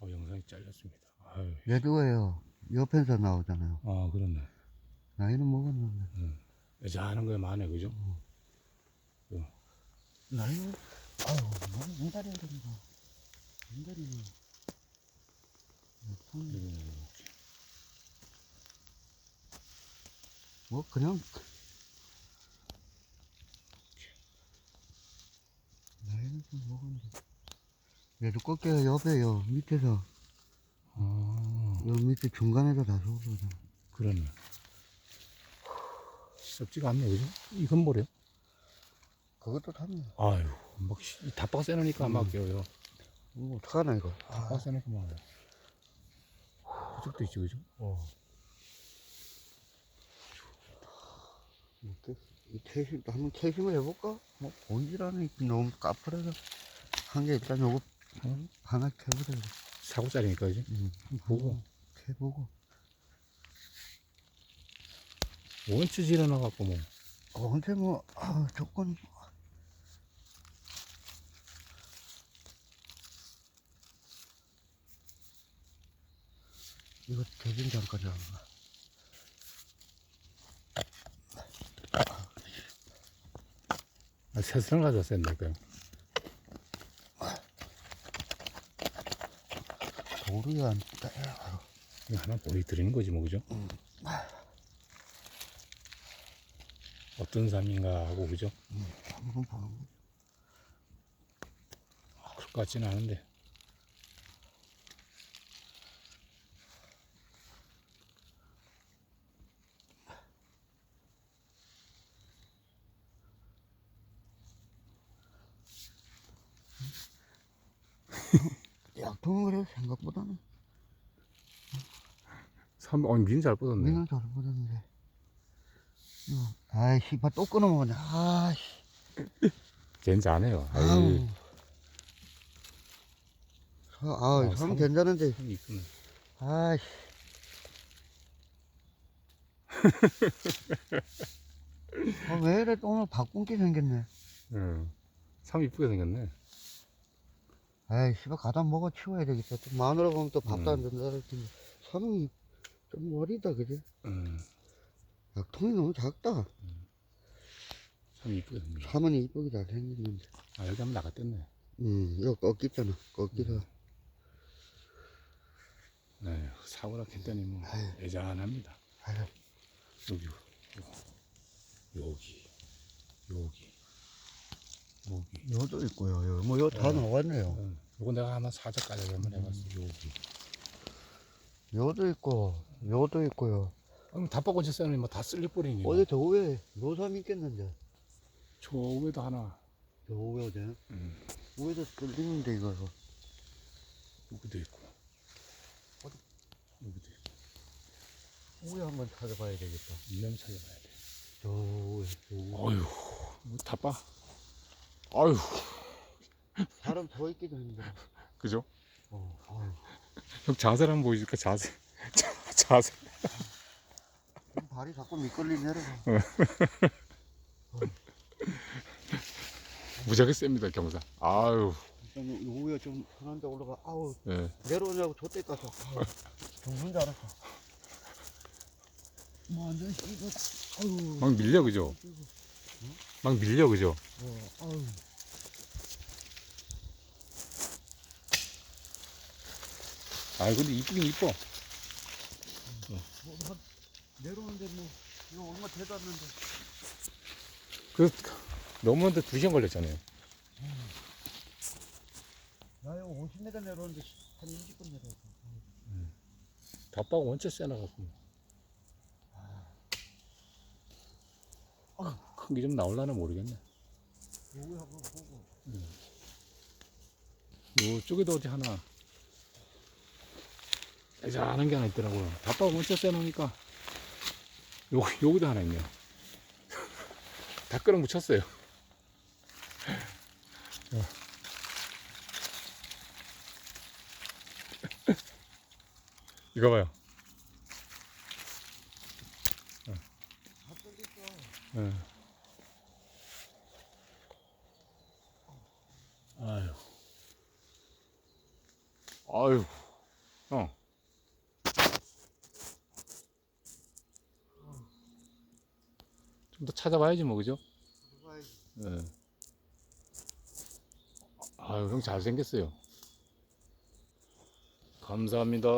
어, 영상이 잘렸습니다. 아유. 얘도예요. 옆에서 나오잖아요. 아, 그렇네. 나이는 먹었는데. 응. 여자하는 거에 많네, 그죠? 나이는, 아유, 너무 어린다. 인달이는. 음, 뭐, 그냥. 나이는 좀 먹었는데. 얘도 꺾여요, 옆에요. 밑에서. 아, 요 밑에 중간에서 다 쏘거든. 그러네. 썩지가 않네, 그죠? 이건 뭐래요? 그것도 탔네. 아유, 막, 씨, 다빠가 세놓으니까 막 깨워요. 이거 어떡하나, 이거. 다빠가 세놓고 막. 그쪽도 있지, 그죠? 어. 이렇게 이 채심 한번 채심을 해볼까? 뭐 본질하는 너무 까풀어서 한개 일단 요거 응? 하나 캐보자. 사고짜리니까, 그죠? 응. 보고. 캐보고. 원치 지어놔갖고 뭐. 어, 근데 뭐 아, 조건 이거 대진 잠깐 잡아. 아, 새스랑 가져왔어야 된다니 따야. 이거 하나 보여드리는 거지, 뭐, 그죠? 어떤 삶인가 하고, 그죠? 한번 보는 거. 아, 그럴 것 같지는 않은데. 그래 생각보다는 삼, 어, 미는 잘 뻗었네. 우리는 잘 보았는데. 아이 씨발 또 끊어먹네. 아씨. 쟤는 안 해요. 아유, 아우. 아, 참 삼- 괜찮은데. 이쁘네. 아이씨. 아, 왜 이래 또 오늘 바꾼 게 생겼네. 응. 참 이쁘게 생겼네. 아이, 씨발, 가다 먹어 치워야 되겠다. 또 마누라 보면 또 밥도 안 음. 된다. 할 텐데. 사람이 좀 머리다, 그지? 응. 약통이 너무 작다. 참 이쁘게 생겼네. 사문이 이쁘게 잘 생겼는데. 아, 여기 한번 나갔댔네. 음, 이거 꺾이잖아. 꺾이서. 네, 사고라 했더니 뭐, 아유. 애잔합니다. 아유, 여기, 여기, 여기, 여기. 요도 있고요. 요. 뭐, 요 다 어. 나왔네요. 응. 요거 내가 한번 사자까지 한번 해봤어. 여기. 요도 있고, 요도 있고요. 아니, 다 빠고 쳤으니 뭐다 쓸려버리니. 어디 저 위에 노삼 있겠는데. 저 위에도 하나. 저 위에 어디? 응. 위에도 뚫리는데, 이거. 여기도 있고. 어디? 여기도 있고. 위에 한번 찾아봐야 되겠다. 이면 찾아봐야 돼. 저 위에, 저 위에. 어휴, 뭐다 빠. 아유, 사람 서 있기도 힘들어. 그죠? 어, 아유. 형 자세를 한번 보여줄까? 자세. 자, 자세. 좀 발이 자꾸 미끌리 내려가. 무지하게 셉니다, 경사. 아유, 일단 요 위에 좀 편한 데 올라가. 아우, 예. 내려오냐고 저때 가서. 죽는 줄 알았어. 뭐, 완전 이거, 아유. 막 밀려, 그죠? 막 밀려, 그죠? 어, 아유. 아, 근데 이쁘긴 이뻐. 뭐, 한, 내려오는데 뭐, 이거 얼마 되도 않는데. 그, 넘었는데 두 시간 걸렸잖아요. 나 이거 50m 내려오는데 한 20분 내려왔어. 다 빠고 원체 세나 갖고. 큰 게 좀 나올라나 모르겠네. 여기 한번 보고. 요쪽에도 어디 하나. 애잔한 게 하나 있더라고요. 다 빠고 원체 세놓으니까. 요, 여기도 하나 있네요. 다 끌어 묻혔어요. 어. 이거 봐요. 다 뚫렸어. 예. 아유. 아유. 어. 좀더 찾아봐야지 뭐 그죠? 예. 아유 형 잘생겼어요. 감사합니다.